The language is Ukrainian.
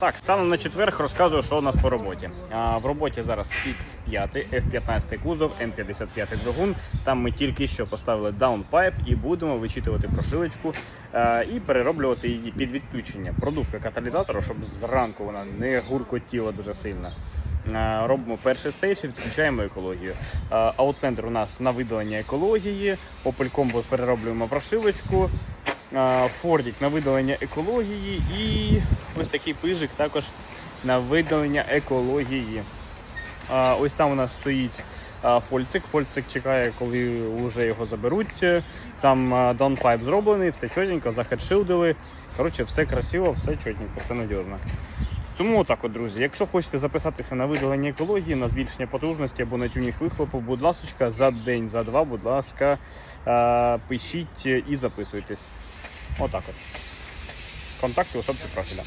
Так, станом на четверг розказую, що у нас по роботі. А, в роботі зараз X5, F15 кузов, N55 двигун. Там ми тільки що поставили даунпайп і будемо вичитувати прошивочку а, і перероблювати її під відключення. Продувка каталізатора, щоб зранку вона не гуркотіла дуже сильно. А, Робимо перший стейдж і відключаємо екологію. А, Outlander у нас на видалення екології. Opel Combo перероблюємо прошивочку. Фордік на видалення екології і ось такий пижик також на видалення екології. Ось там у нас стоїть фольцик. Фольцик чекає, коли вже його заберуть. Там донпайп зроблений, все чотенько, захедшилдили. Коротше, все красиво, все чотенько, все надіжно. Тому отак, от, друзі, якщо хочете записатися на видалення екології, на збільшення потужності або на тюнінг вихлопу, будь ласка, за день, за два, будь ласка, пишіть і записуйтесь. Отак от. Контакти у шапці профіля.